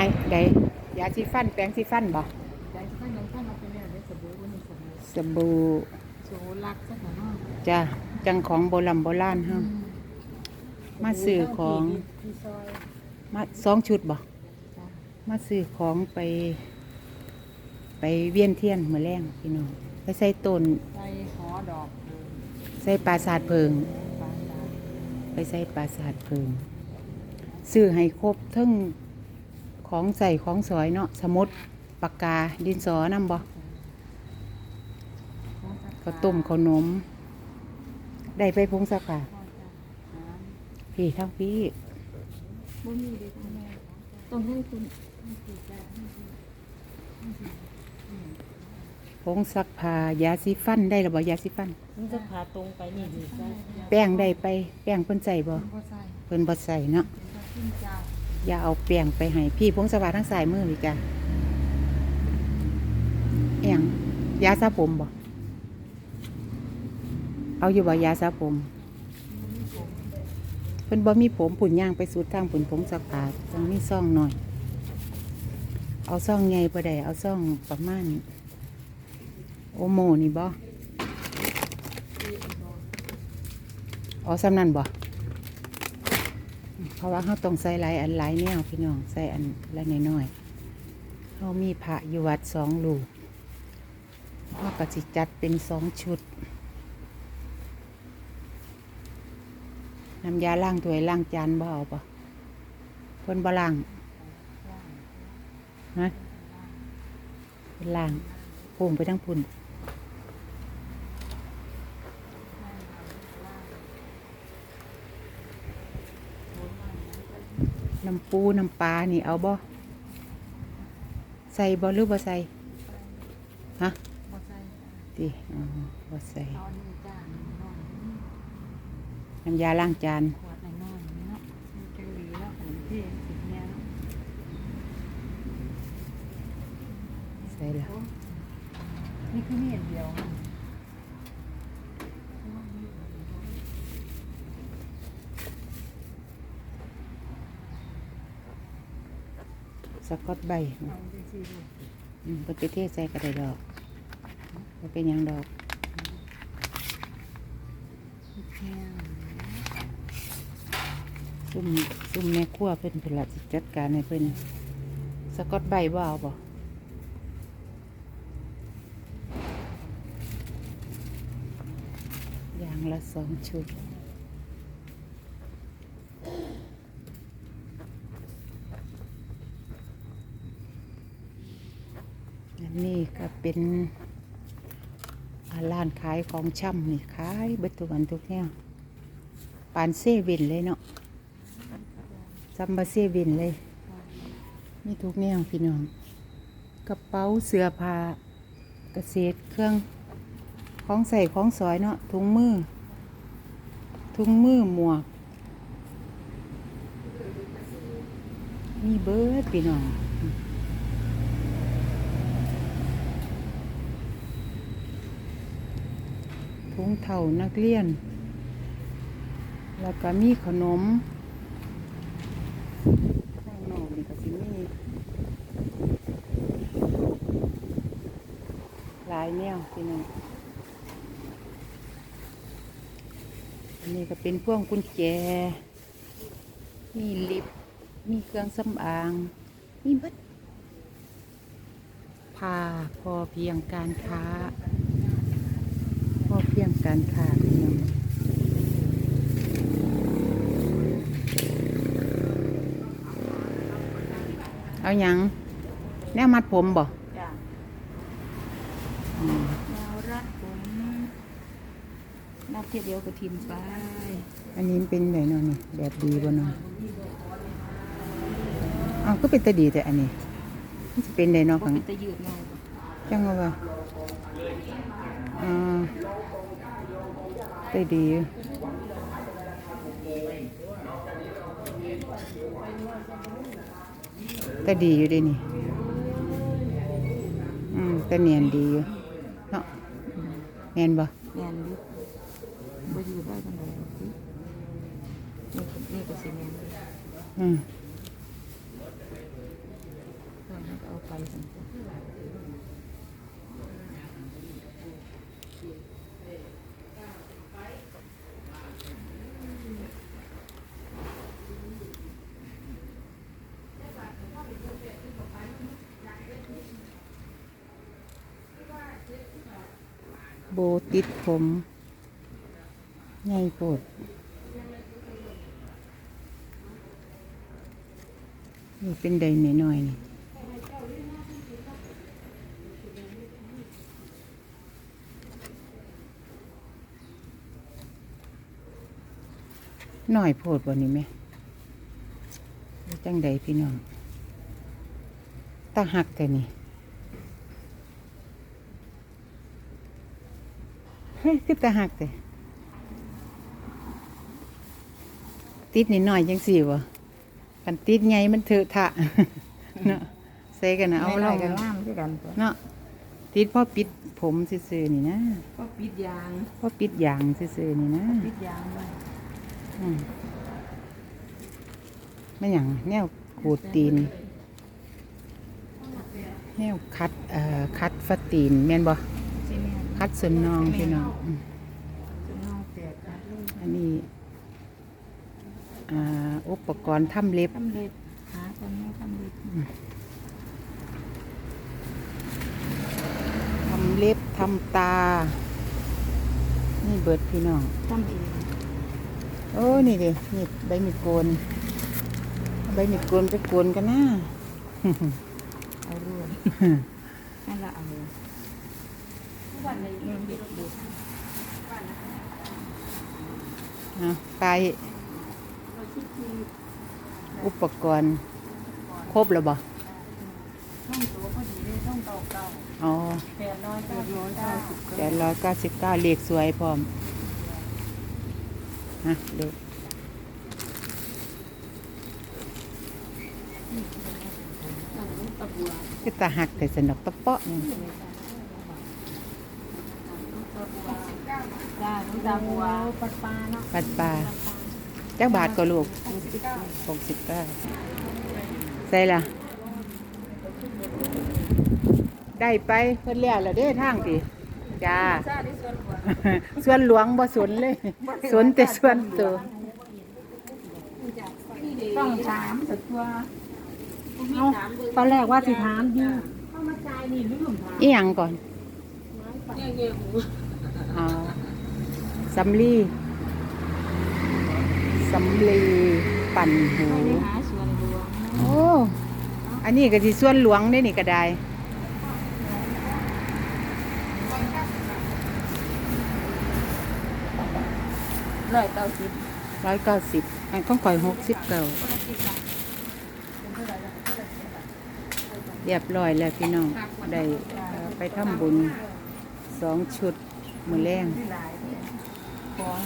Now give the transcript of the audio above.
ายได้ยาสีฟันแปรงสีฟันบ่ใจข้างนั้นข้างเราเป็นเนี่ยเดี๋ยวสบู่วันนี้สบู่สบู่โซลักสักหน่อยเนาะจ้ะจังของโบราณโบราณเฮามาซื้อของที่ซอยมาสองชุดบ่จ้ะมาซื้อของไป ไปเวียนเทียนมื้อแรงพี่น้องไปใส่ต้นไปหอดอกเออใส่ปราสาทเพิงปานดาไปใส่ปราสาทเพิงซื้อให้ครบทั้ง ของใส่ของสอยเนาะสมุดปากกาดินสอนำบ่ข้าวต้มข้าวนม ได้ไปพงสักค่ะพี่ทั้งพี่บ่มีเด็กแม่ต้องให้คุณผงซักผ้ายาสีฟันได้หรือบ่ยาสีฟันมันจะพาตรงไปนี่ดีใช่แป้งได้ไป แป้งเพิ่นใส่บ่ก็ใส่เพิ่นบ่ใส่เนาะขึ้นเจ้า อย่าเอาแป้งไปให้พี่พงสวัสดิ์ทั้งสายมือพี่จ้ะเอียงยาสระผมบ่เอาอยู่บ่ยาสระผมเพิ่นบ่มีผมปุ่นย่างไปสุดทางปุ่นผงซักผ้าต้องมีซ่องหน่อย เอาซ่องใหญ่บ่ได้เอาซ่องประมาณโอโมนี่บ่เอาสำนันบ่ เพราะว่าเขาต้องใส่หลายอันหลายแนวพี่น้องใส่อันละน้อยๆเขามีพระอยู่วัดสองลูกเขาก็สิจัดเป็นสองชุดน้ำยาล้างถ้วยล้างจานบ่เอาปะเพิ่นบ่ล้างฮะเพิ่นล้างพุ่งไปทั้งพุ่น น้ำปูน้ำปลานี่เอาบ่ใส่บ่หรือบ่ใส่ฮะบ่ใส่ติอ๋อบ่ใส่เอานี่จ้าน้อยน้ำยาล้างจานขวดน้อยๆเนาะมีจังหลีแล้วขนมเทียนสิบเนี่ยเนาะใส่ละนี่คือนี่อันเดียว สกอตใบอืมเพิ่นไปเทใส่กระไดดอกบ่เป็นยังดอกซุ่มซุ่มแม่ครัวเพิ่นเพิ่นละจัดการให้เพิ่นสกอตใบบ่เอาบ่อย่างละสองชุด อันนี้ก็ เป็นอ่าร้านขายของช่ำนี่ขายเบิดทุกวันทุกแนวปานเซเว่นเลยเนาะซัมบาเซเว่นเลยมีทุกแนวพี่น้องกระเป๋าเสื้อผ้าเกษตรเครื่องของใส่ของสอยเนาะถุงมือถุงมือหมวกมีเบิร์ดพี่น้อง ถุงเท่านักเรียน แล้วก็มีขนมข้างนอกนี่ก็สิมีหลายแนวพี่น้องอันนี้ก็เป็นพวงกุญแจ มีลิป มีเครื่องสำอาง มีบัดผ้าพอเพียงการค้า อเพียงการค้าพี่น้องเอาหยังแนวมัดผมบ่จ้าอืมแนวรัดผมนับเทียเดียวกับทีมไปอันนี้มันเป็นแบบนอนนี่แบบดีบ่เนาะอ้าวก็เป็นตาดีแต่อันนี้มันจะเป็นไดเนาะว่าขังเป็นตะยืดไง จังว่าว่าอ่าได้ดีอยู่แต่ดีอยู่เดินี่ อืมแต่เนียนดีอยู่ เนาะเนียนบ่แมนดิบ่ยืดได้กันเลยสินี่ก็นี่ก็สิแมนอื มติดผมใหญ่โปดนี่เป็นใดหน่อยๆนี่หน่อยโพดบ่นี่แม่จังใดพี่น้องตาหักแต่นี่ เฮ้ยคือตาหักแต่ติดนิดหน่อยจังสี่วะกันติดไงมันเถอะทะเนาะใส่กันนะเอาไม่ลได้องกันงามด้วยกันตัวเนาะติดพ่อปิดผมซื่อๆนี่นะก็ปิดยางพ่อปิดยางซื่อๆนี่นะปิดยางไว้อืมไม่หยังแนวขูดตีนแนวคัดเอ่อคัดฟัดตีนแม่นบ่ใช่ไหม คัดส่วนน้องพี่น้องอืมจะน้องแตกคัดเลยอันนี้อ่าอุปกรณ์ทำเล็บทำเล็บหาคนไม่ทำเล็บทำเล็บทำตา นี่เบิดพี่น้องทำเองโอ้นี่เดินี่ใบมีดโกนเอาใบมีดโกนไปโกนกันนะเอารวมนั่นละเอา วันในเรื่องเด็กดูเอาไปอุปกรณ์ ครบแล้วบ่ช่องตัวพอดีเลยช่องเก่าเก่าอ๋อแปดร้อยเก้าร้อยเก้าสิบแปดร้อยเก้าสิบเก้าเลขสวยพร้อมฮะเดูตะบัวคือตาหักแต่สนอกตะเปาะนี่ จ้าตะบัวปัดปลาเนาะปัดปลาจักบาทก็ลูกหกสิบเก้าหกสิบเก้าใส่ละได้ไปเพิ่นแล้วละเด้ทางติจ้าจ้าได้ส่วนหัวส่วนหลวงบ่สนเลย สนแต่ส่วนตัวต้องถามแต่ตัวเอาตอนแรกว่าสิถามอยู่เข้ามาจ่ายนี่ลืมถามอีหยังก่อนเนี่ยเงี้ยหูอ๋อ สำลีสำลีปั่นหูไปหาส่วนรวมโอ้ อันนี้ก็สิส่วนหลวงได้นี่ก็ได้ ร้อยเก้าสิบร้อยเก้าสิบอันของข่อยหกสิบเก้าเรียบร้อยแล้วพี่น้อง ได้เอ่อไปทำบุญสองชุดมือแรงที่หลาย เนี่ยของ